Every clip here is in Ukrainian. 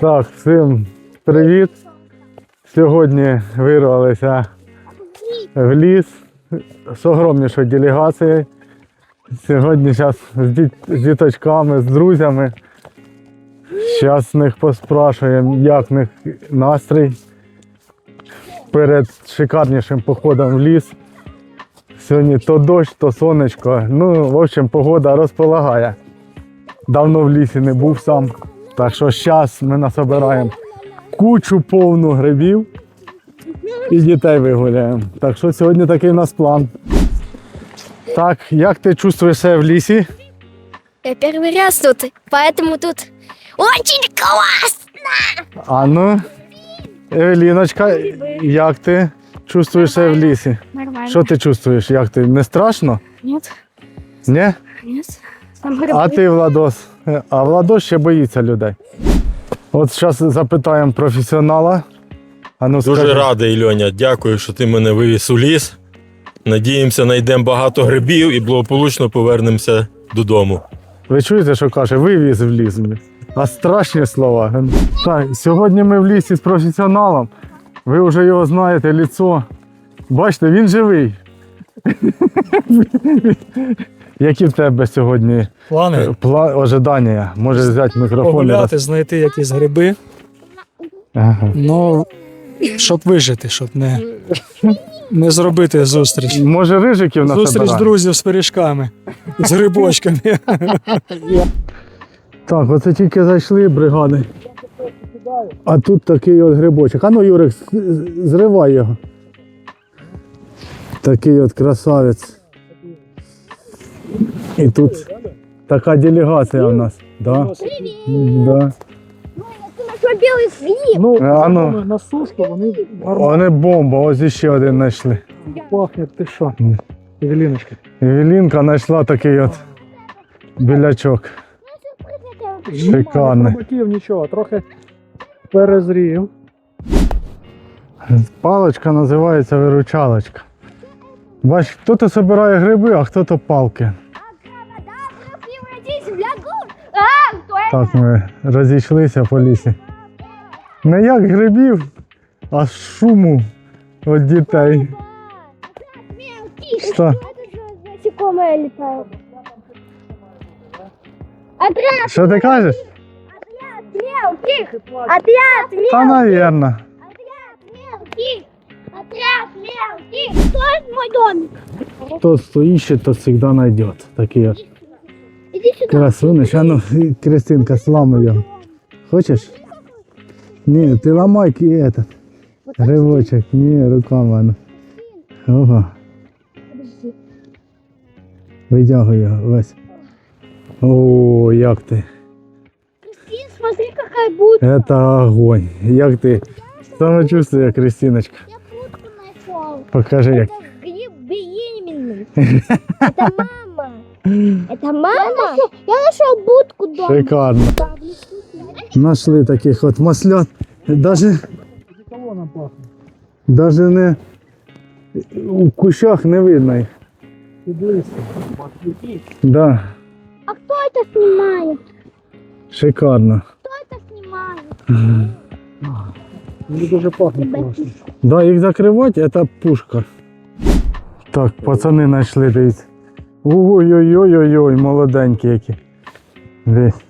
Так, всім привіт. Сьогодні вирвалися в ліс з огромнішою делегацією. Сьогодні зараз з, діт- з діточками, з друзями. Зараз з них поспрашуємо, як в них настрій перед шикарнішим походом в ліс. Сьогодні то дощ, то сонечко. Ну, в общем, погода розполагає. Давно в лісі не був сам. Так що зараз ми насобираємо кучу повну грибів і дітей вигуляємо. Так що сьогодні такий у нас план. Так, як ти чувствуєш себе в лісі? Я первый раз тут, поэтому тут очень классно. А ну, Евеліночка, як ти чувствуєш себе в лісі? Нормально. Що ти чувствуєш? Як ти? Не страшно? Нет, Ні? нет. Там грибы. А ти, Владос? Е, А Владос ще боїться людей. От зараз запитаємо професіонала. А ну, Дуже скажи. радий, Льоня. Дякую, що ти мене вивіз у ліс. Надіємося, знайдемо багато грибів і благополучно повернемося додому. Ви чуєте, що каже? Вивіз в ліс. А страшні слова. Так, сьогодні ми в лісі з професіоналом. Ви вже його знаєте, ліцо. Бачите, він живий. Які в тебе сьогодні е, Плани пла... ожидання? Може взяти мікрофон погуляти, роз... знайти якісь гриби, Ага. ну, щоб вижити, щоб не, не зробити зустріч. Може рижиків Зустріч насобирати? друзів з пиріжками, з грибочками. Так, оце тільки зайшли бригади. А тут такий от грибочок. А ну, Юрик, зривай його. Такий от красавець. І тут така делегація у нас. Да? Да. Ну, А ну. на сушку вони Вони бомба, ось іще один знайшли. пахнуть. Ти що? М. Евеліночка. Евелінка знайшла такий от білячок. Шикарний. Немає хробаків, нічого, трохи перезрів. Паличка називається виручалочка. Бач, хто-то збирає гриби, а хто-то палки. А, кто это? Так ми розійшлися по лісі. Не як грибів, а шуму від дітей. Що? Это же насекомые летают. Отряд, Що ти кажеш? мелких. Отряд, мелких. Та навірно. Отряд, мелких. Отряд, мелких. Стой, мой домик. Хто стоїть, то завжди знайде. Такий от Иди сюда. красунич. А ну, Кристинка, сламай його. Хочеш? Ні, ти ламай ки- этот. Грибочок, ні, руками. ну. Ого, Подожди. витягуй його весь. О, як ти. Кристин, смотри, какая будет. Это огонь. Як ти самочувствие, Кристиночка? Я фотку нашел. Покажи, як. Гриб беременный. Это мама. Это мама? Я нашел будку дома. Шикарно. Нашли таких от маслят. Даже, Кого нам пахне? даже не у кущах не видно їх. Підлися. Да, А кто это снимает? шикарно. Кто это снимает? Мені дуже пахне класно. Да, їх закривати це пушка. Так, пацани знайшли, дивіться. Ой-ой-ой-ой-ой, молоденькі які. Дивись.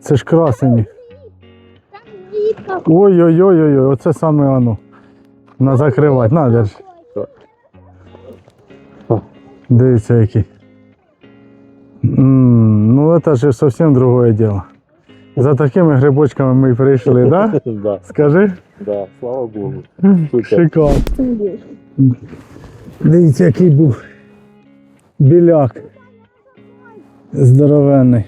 Це ж красені. Какой. Ой-ой-ой-ой, оце саме воно. На закривати. На, держи. Дивіться які. М, ну це ж зовсім другое дело. За такими грибочками ми прийшли, да? Да, Скажи? да, слава Богу. Шикарно. Дивіться, який був біляк. Здоровенний.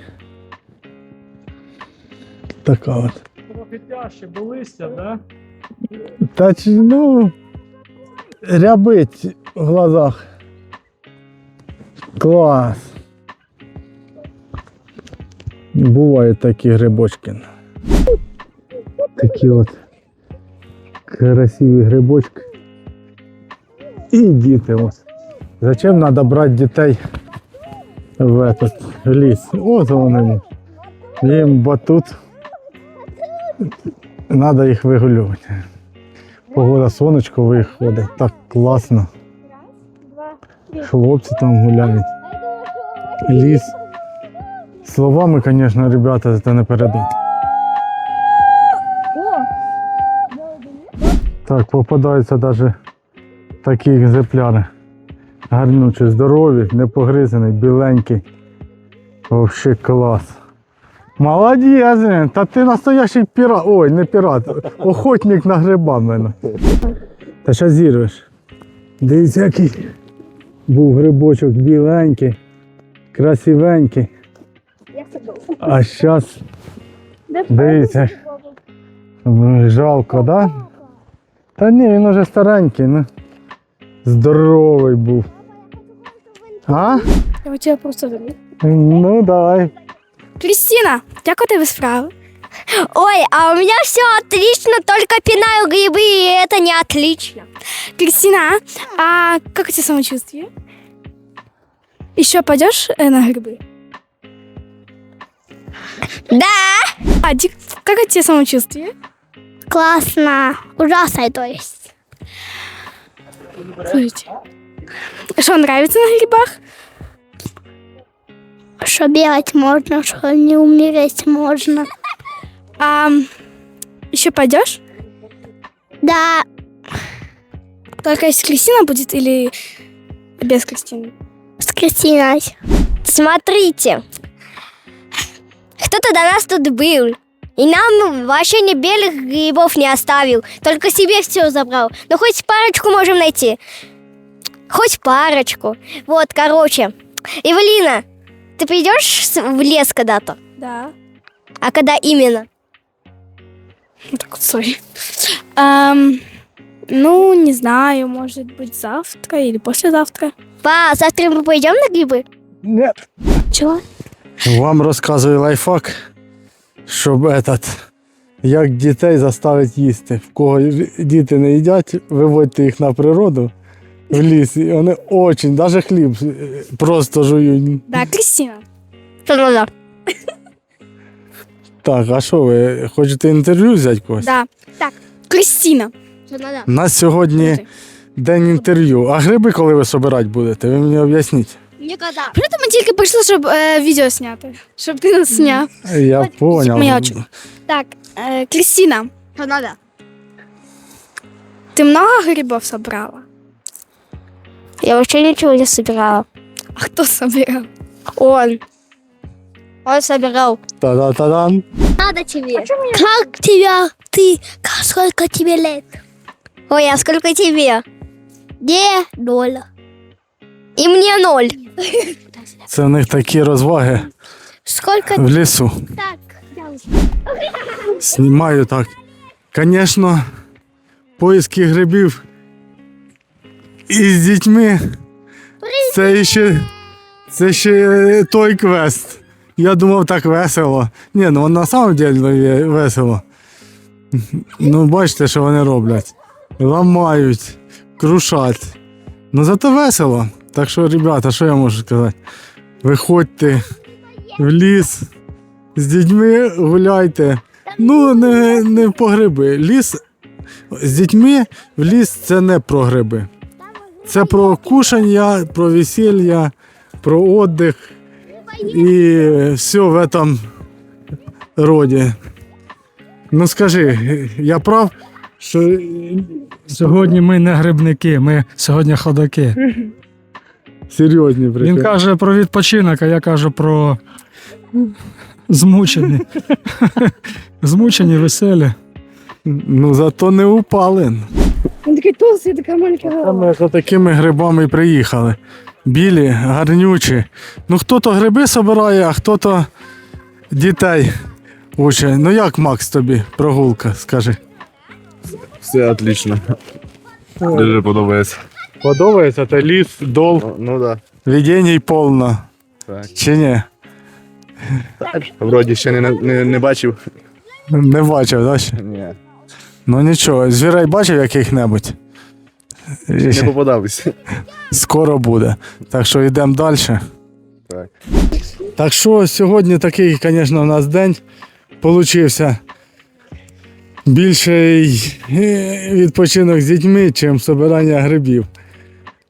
Така от. Трохи тяжче, бо листя, да? Та чи, ну, рябить в глазах. Клас. Бувають такі грибочки. Такі от красиві грибочки. І діти ось. Зачем треба брати дітей в этот ліс? От вони. Їм батут треба їх вигулювати. Погода сонечко виходить, так класно. Хлопці там гуляють. Ліс. Словами, звісно, ребята, це не передати. Так, попадаються навіть такі екземпляри. Гарнючі, здорові, не погризаний, біленький. Вообще клас. Молодець, та ти настоящий пірат. Ой, не пірат, охотник на гриба в мене. Та що зірвеш? Дивіться, який був грибочок біленький, красивенький. А зараз дивіться. Ну, Жалко, да? Та ні, він уже старенький, ну. Здоровий був. А? Я у тебя просто забыл. Ну давай. Кристина, как у тебя справа? Ой, а у меня все отлично, только пинаю грибы, и это не отлично. Кристина, а как у тебя самочувствие? Еще пойдешь э, на грибы? Да. А Дик, как у тебя самочувствие? Классно. Ужасно, то есть. Слушайте. Что, нравится на грибах? Что бегать можно, что не умереть можно. А еще пойдешь? Да, Только если Кристина будет или без Кристины? с Кристиной. Смотрите. Кто-то до нас тут был. И нам вообще ни белых грибов не оставил. Только себе все забрал. Ну, хоть парочку можем найти. Хоть парочку. Вот, короче. Эвелина, ты придешь в лес когда-то? Да. А когда именно? Ну, Так вот, сори. Ам, ну, не знаю, может быть, завтра или послезавтра. Па, завтра мы пойдем на грибы? Ні. Чего? Вам розказую лайфхак, щоб этот, як дітей заставити їсти. В кого діти не їдять, виводьте їх на природу в ліс. І вони очень, навіть хліб е, просто жують. Да, Кристина. Так, а що ви хочете інтерв'ю взяти когось? Да. Так, Кристина. У нас сьогодні день інтерв'ю. А гриби коли ви собирати будете? Ви мені об'ясніть. Никогда. Просто мы тільки прийшли, щоб е, відео зняти. Щоб ти нас зняв. Я понял. Так, е, Кристина, Что надо? ти много грибов собрала? Я вообще ничего не собирала. А хто собирав? Он. Он собирал. Та-да-та-дан. Надо тебе. Как тебя? Ты? Сколько тебе лет? Ой, а сколько тебе? Мне ноль. И мне ноль. Це в них такі розваги Сколько в лісу. так? Знімаю так. Звісно, поиски грибів із дітьми. Це ще, це ще той квест. Я думав, так весело. Ні, ну на самом деле весело. Ну, бачите, що вони роблять. Ламають, крушать. Ну зато весело. Так що, ребята, що я можу сказати? Виходьте в ліс з дітьми, гуляйте. Ну, не, не по гриби. Ліс з дітьми в ліс це не про гриби. Це про кушання, про весілля, про віддих і все в этом роді. Ну скажи, я прав, що Сьогодні ми не грибники, ми сьогодні ходаки. Серйозні Він каже про відпочинок, а я кажу про змучені. Змучені, веселі. Ну зато не упали. Він такий толстий, така маленька Та Ми за такими грибами приїхали. Білі, гарнючі. Ну хто-то гриби собирає, а хто-то дітей учить. Ну як Макс тобі прогулка, скажи. Все отлично. Дуже подобається. Подобається, та ліс, дол, Ну да. видіній повно. Так. Чи ні? Вроді ще не, не, не бачив. Не бачив, да? ще? Ні. Ну нічого, звірей бачив яких-небудь? Не попадались. Скоро буде. Так що йдемо далі. Так. Так що сьогодні такий, звісно, у нас день получився. більший е, відпочинок з дітьми, чим собирання грибів.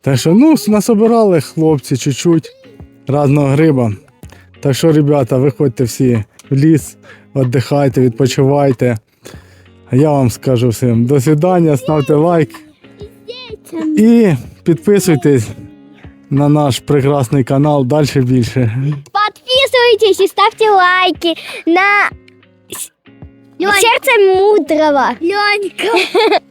Так що, ну, насобирали хлопці чуть-чуть разного гриба. Так що, ребята, виходьте всі в ліс, віддихайте, відпочивайте. А я вам скажу всім до свидання, ставте лайк і підписуйтесь на наш прекрасний канал далі більше. Подписывайтесь и ставьте лайки на сердце мудрого. Ленька.